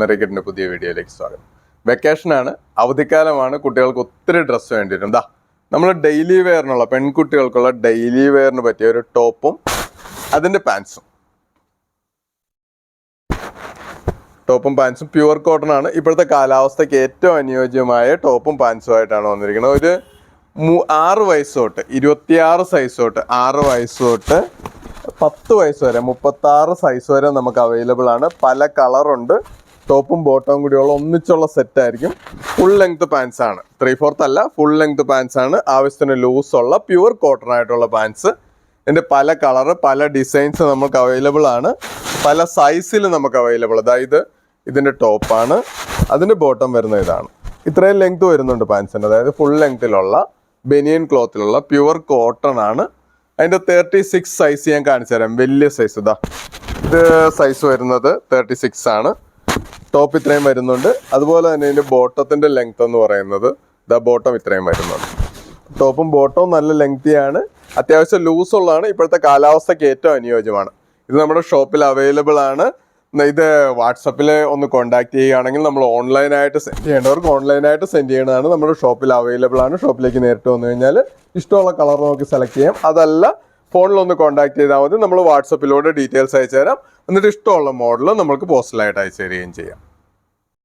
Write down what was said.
മെറിക്കറ്റിന്റെ പുതിയ വീഡിയോയിലേക്ക് സ്വാഗതം. വെക്കേഷനാണ് അവധിക്കാലമാണ് കുട്ടികൾക്ക് ഒത്തിരി ഡ്രസ്സ് വേണ്ടിയിട്ട് എന്താ നമ്മൾ ഡെയിലി വെയറിനുള്ള പെൺകുട്ടികൾക്കുള്ള ഡെയിലി വെയറിന് പറ്റിയ ഒരു ടോപ്പും അതിന്റെ പാൻസും ടോപ്പും പാൻസും പ്യുവർ കോട്ടൺ ആണ്. ഇപ്പോഴത്തെ കാലാവസ്ഥയ്ക്ക് ഏറ്റവും അനുയോജ്യമായ ടോപ്പും പാൻസും ആയിട്ടാണ് വന്നിരിക്കുന്നത്. ഒരു മൂ ആറ് വയസ്സ് തൊട്ട് ഇരുപത്തിയാറ് സൈസ് തൊട്ട് ആറ് വയസ്സ് തൊട്ട് പത്ത് വയസ്സ് വരെ മുപ്പത്താറ് സൈസ് വരെ നമുക്ക് അവൈലബിൾ ആണ്. പല കളറുണ്ട് ടോപ്പും ബോട്ടവും കൂടിയുള്ള ഒന്നിച്ചുള്ള സെറ്റ് ആയിരിക്കും ഫുൾ ലെങ്ത് പാൻസ് ആണ്. ത്രീ ഫോർത്ത് അല്ല ഫുൾ ലെങ്ത് പാൻസ് ആണ്. ആവശ്യത്തിന് ലൂസ് ഉള്ള പ്യുവർ കോട്ടൺ ആയിട്ടുള്ള പാൻസ് ഇതിന്റെ പല കളറ് പല ഡിസൈൻസ് നമുക്ക് അവൈലബിൾ ആണ്. പല സൈസിൽ നമുക്ക് അവൈലബിൾ അതായത് ഇതിന്റെ ടോപ്പാണ് അതിന്റെ ബോട്ടം വരുന്ന ഇതാണ്. ഇത്രയും ലെങ്ത് വരുന്നുണ്ട് പാൻസിന്റെ അതായത് ഫുൾ ലെങ്ത്തിലുള്ള ബനിയൻ ക്ലോത്തിലുള്ള പ്യുവർ കോട്ടൺ ആണ്. അതിന്റെ തേർട്ടി സിക്സ് സൈസ് ഞാൻ കാണിച്ചു തരാം വലിയ സൈസ് ഇതാ ഇത് സൈസ് വരുന്നത് തേർട്ടി സിക്സ് ആണ്. ടോപ്പ് ഇത്രയും വരുന്നുണ്ട്. അതുപോലെ തന്നെ ഇതിന്റെ ബോട്ടത്തിന്റെ ലെങ്ത് എന്ന് പറയുന്നത് ദ ബോട്ടം ഇത്രയും വരുന്നുണ്ട്. ടോപ്പും ബോട്ടവും നല്ല ലെങ്തിയാണ് അത്യാവശ്യം ലൂസ് ഉള്ളതാണ്. ഇപ്പോഴത്തെ കാലാവസ്ഥയ്ക്ക് ഏറ്റവും അനുയോജ്യമാണ്. ഇത് നമ്മുടെ ഷോപ്പിൽ അവൈലബിൾ ആണ്. ഇത് വാട്സപ്പിൽ ഒന്ന് കോൺടാക്ട് ചെയ്യുകയാണെങ്കിൽ നമ്മൾ ഓൺലൈനായിട്ട് സെൻഡ് ചെയ്യേണ്ടവർക്ക് ഓൺലൈനായിട്ട് സെൻഡ് ചെയ്യുന്നതാണ് നമ്മുടെ ഷോപ്പിൽ അവൈലബിൾ ആണ്. ഷോപ്പിലേക്ക് നേരിട്ട് വന്നു കഴിഞ്ഞാൽ ഇഷ്ടമുള്ള കളർ നോക്കി സെലക്ട് ചെയ്യാം. അതല്ല ഫോണിൽ ഒന്ന് കോൺടാക്ട് ചെയ്താൽ മതി. നമ്മൾ വാട്സപ്പിലൂടെ ഡീറ്റെയിൽസ് അയച്ചു തരാം എന്നിട്ട് ഇഷ്ടമുള്ള മോഡൽ നമുക്ക് പോസ്റ്റലായിട്ട് അയച്ചു തരികയും ചെയ്യാം.